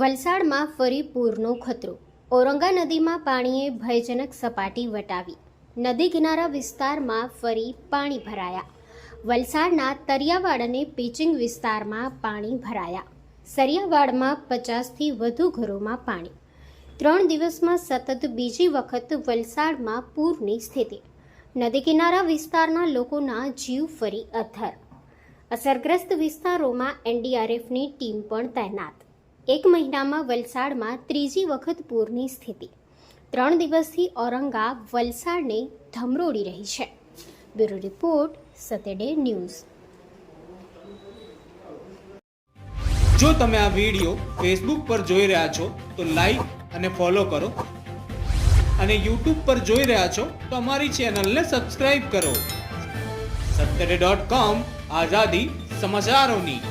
વલસાડમાં ફરી પૂરનો ખતરો. ઔરંગા નદીમાં પાણીએ ભયજનક સપાટી વટાવી. નદી કિનારા વિસ્તારમાં ફરી પાણી ભરાયા. વલસાડના તરિયાવાડ અને પીચિંગ વિસ્તારમાં પાણી ભરાયા. સરિયાવાડમાં પચાસથી વધુ ઘરોમાં પાણી. ત્રણ દિવસમાં સતત બીજી વખત વલસાડમાં પૂરની સ્થિતિ. નદી કિનારા વિસ્તારના લોકોના જીવ ફરી અથર અસરગ્રસ્ત વિસ્તારોમાં એનડીઆરએફની ટીમ પણ તૈનાત. એક મહિનામાં વલસાડમાં ત્રીજી વખત પૂરની સ્થિતિ. ત્રણ દિવસથી ઔરંગા વલસાડને ધમરોડી રહી છે. બ્યુરો રિપોર્ટ સતેડે ન્યૂઝ. જો તમે આ વીડિયો ફેસબુક પર જોઈ રહ્યા છો, તો લાઈક અને ફોલો કરો. અને યુટ્યુબ પર જોઈ રહ્યા છો, તો અમારી ચેનલને સબસ્ક્રાઈબ કરો. સત્તરે ડોટ કોમ આઝાદી સમાચારોની.